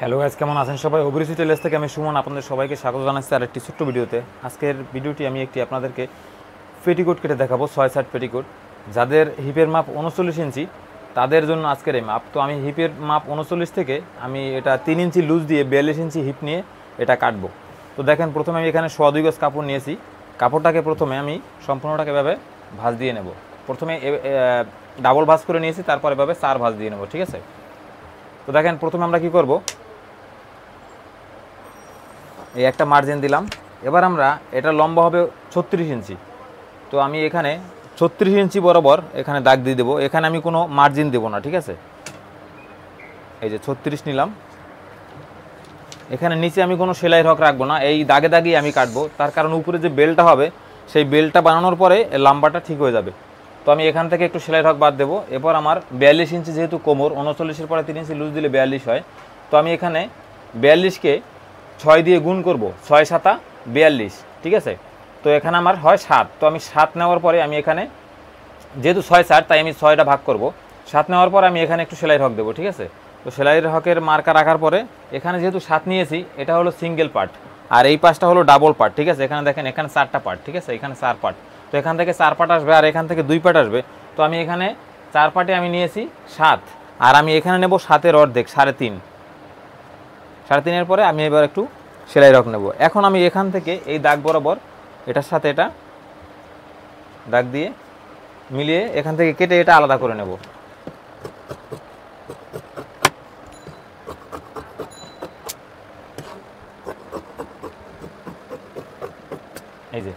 Hello guys কেমন আছেন সবাই? অভিরুচি টেলেস থেকে আমি সুমন, আপনাদের সবাইকে স্বাগত জানাচ্ছি আর একটি ছোট্ট ভিডিওতে। আজকের ভিডিওটি আমি একটি আপনাদেরকে পেটিকোট কেটে দেখাবো ছয় সাইড পেটিকোট যাদের হিপের মাপ উনচল্লিশ ইঞ্চি, তাদের জন্য আজকের এই মাপ। তো আমি হিপের মাপ উনচল্লিশ থেকে আমি এটা তিন ইঞ্চি লুজ দিয়ে বিয়াল্লিশ ইঞ্চি হিপ নিয়ে এটা কাটবো। তো দেখেন, প্রথমে আমি এখানে সোয়া দুই গজ কাপড় নিয়েছি। কাপড়টাকে প্রথমে আমি সম্পূর্ণটাকে এভাবে ভাঁজ দিয়ে নেব। প্রথমে ডাবল ভাঁজ করে নিয়েছি, তারপর এভাবে চার ভাঁজ দিয়ে নেব, ঠিক আছে? তো দেখেন, প্রথমে আমরা কি করব? এই একটা মার্জিন দিলাম। এবার আমরা এটা লম্বা হবে ছত্রিশ ইঞ্চি। তো আমি এখানে ছত্রিশ ইঞ্চি বরাবর এখানে দাগ দিয়ে দেবো। এখানে আমি কোনো মার্জিন দেবো না, ঠিক আছে? এই যে ছত্রিশ নিলাম। এখানে নিচে আমি কোনো সেলাই হক রাখব না। এই দাগে দাগেই আমি কাটবো। তার কারণ উপরে যে বেলটা হবে, সেই বেলটা বানানোর পরে লাম্বাটা ঠিক হয়ে যাবে। তো আমি এখান থেকে একটু সেলাই হক বাদ দেবো। এরপর আমার বিয়াল্লিশ ইঞ্চি যেহেতু কোমর, উনচল্লিশের পরে তিন ইঞ্চি লুজ দিলে বিয়াল্লিশ হয়। তো আমি এখানে বিয়াল্লিশকে ছয় দিয়ে গুণ করব, ছয় সাতা বিয়াল্লিশ, ঠিক আছে? তো এখানে আমার হয় সাত, তো আমি সাত নেওয়ার পরে আমি এখানে, যেহেতু ছয় চার, তাই আমি ছয়টা ভাগ করব। সাত নেওয়ার পর আমি এখানে একটু সেলাই হক দেবো, ঠিক আছে? তো সেলাইয়ের হকের মার্কা রাখার পরে এখানে যেহেতু সাত নিয়েছি, এটা হলো সিঙ্গেল পার্ট আর এই পাশটা হলো ডাবল পার্ট ঠিক আছে? এখানে দেখেন, এখানে চারটা পার্ট ঠিক আছে? এখানে চার পার্ট তো এখান থেকে চার পার্ট আসবে আর এখান থেকে দুই পার্ট আসবে। তো আমি এখানে চার পার্টে আমি নিয়েছি সাত, আর আমি এখানে নেব সাতের অর্ধেক, সাড়ে তিন। সাড়ে তিনের পরে আমি এবার একটু সেলাই রক নেব। এখন আমি এখান থেকে এই দাগ বরাবর, এটার সাথে এটা দাগ দিয়ে মিলিয়ে এখান থেকে কেটে এটা আলাদা করে নেব। এই যে,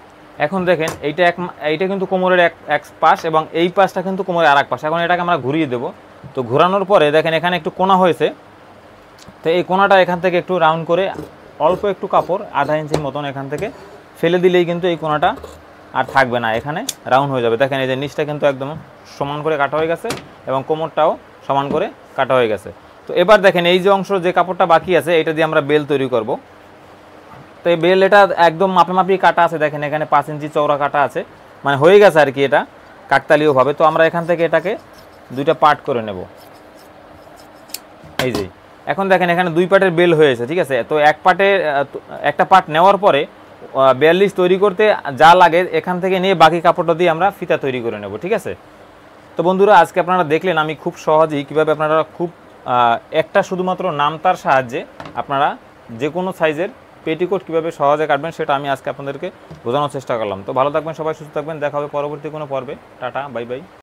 এখন দেখেন এইটা এক এইটা কিন্তু কোমরের এক এক পাশ এবং এই পাশটা কিন্তু কোমরের আর এক পাশ। এখন এটাকে আমরা ঘুরিয়ে দেব। তো ঘোরানোর পরে দেখেন এখানে একটু কোনা হয়েছে। তো এই কোনাটা এখান থেকে একটু রাউন্ড করে অল্প একটু কাপড়, আধা ইঞ্চির মতন এখান থেকে ফেলে দিলেই কিন্তু এই কোনাটা আর থাকবে না। এখানে রাউন্ড হয়ে যাবে। দেখেন এই যে নিচটা কিন্তু একদম সমান করে কাটা হয়ে গেছে এবং কোমরটাও সমান করে কাটা হয়ে গেছে। তো এবার দেখেন এই যে অংশ, যে কাপড়টা বাকি আছে, এটা দিয়ে আমরা বেল তৈরি করব। তো এই বেল এটা একদম মাপে মাপি কাটা আছে। দেখেন এখানে পাঁচ ইঞ্চি চৌড়া কাটা আছে। মানে হয়ে গেছে আর কি এটা কাকতালীয়ভাবে। তো আমরা এখান থেকে এটাকে দুইটা পার্ট করে নেব। এই যে এখন দেখেন এখানে দুই পার্টের বেল হয়েছে, ঠিক আছে? তো এক পার্টে একটা পার্ট নেওয়ার পরে বিয়াল্লিশ তৈরি করতে যা লাগে এখান থেকে নিয়ে বাকি কাপড়টা দিয়ে আমরা ফিতা তৈরি করে নেব, ঠিক আছে? তো বন্ধুরা, আজকে আপনারা দেখলেন আমি খুব সহজেই কীভাবে আপনারা খুব একটা শুধুমাত্র নামতার সাহায্যে আপনারা যে কোনো সাইজের পেটিকোট কীভাবে সহজে কাটবেন সেটা আমি আজকে আপনাদেরকে বোঝানোর চেষ্টা করলাম। তো ভালো থাকবেন সবাই, সুস্থ থাকবেন। দেখা হবে পরবর্তী কোনো পর্বে। Tata, bye bye.